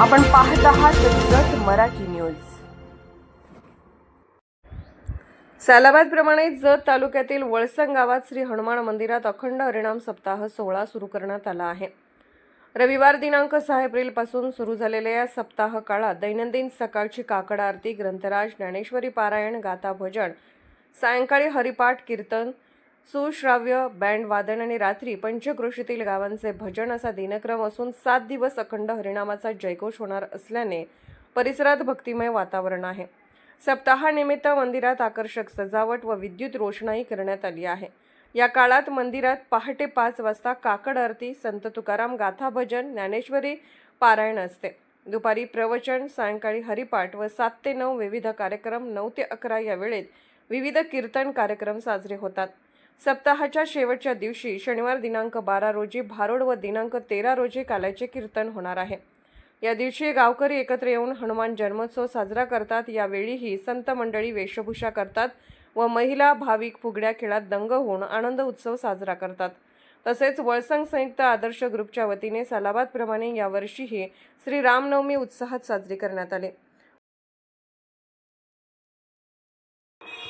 आपण पाहत आहात जत मराठी न्यूज. सालाबाद प्रमाणे जत तालुक्यातील वळसंग गावात श्री हनुमान मंदिरात अखंड हरिणाम सप्ताह सोहळा सुरू करण्यात आला आहे. रविवार दिनांक सहा एप्रिलपासून सुरू झालेल्या या सप्ताह काळात दैनंदिन सकाळची काकड आरती ग्रंथराज ज्ञानेश्वरी पारायण गाथा भजन सायंकाळी हरिपाठ कीर्तन सुश्राव्य बँड वादन आणि रात्री पंचक्रोशीतील गावांचे भजन असा दिनक्रम असून सात दिवस अखंड हरिणामाचा जयघोष होणार असल्याने परिसरात भक्तिमय वातावरण आहे. सप्ताहानिमित्त मंदिरात आकर्षक सजावट व विद्युत रोषणाई करण्यात आली आहे. या काळात मंदिरात पहाटे पाच वाजता काकड आरती संत तुकाराम गाथा भजन ज्ञानेश्वरी पारायण असते. दुपारी प्रवचन सायंकाळी हरिपाठ व सात ते नऊ विविध कार्यक्रम नऊ ते अकरा या वेळेत विविध कीर्तन कार्यक्रम साजरे होतात. सप्ताहाच्या शेवटच्या दिवशी शनिवार दिनांक बारा रोजी भारोड व दिनांक तेरा रोजी काल्याचे कीर्तन होणार आहे. या दिवशी गावकरी एकत्र येऊन हनुमान जन्मोत्सव साजरा करतात. यावेळीही संत मंडळी वेशभूषा करतात व महिला भाविक फुगड्या खेळात दंग होऊन आनंद उत्सव साजरा करतात. तसेच वळसंग संयुक्त आदर्श ग्रुपच्या वतीने सालाबादप्रमाणे यावर्षीही श्री रामनवमी उत्साहात साजरी करण्यात आले.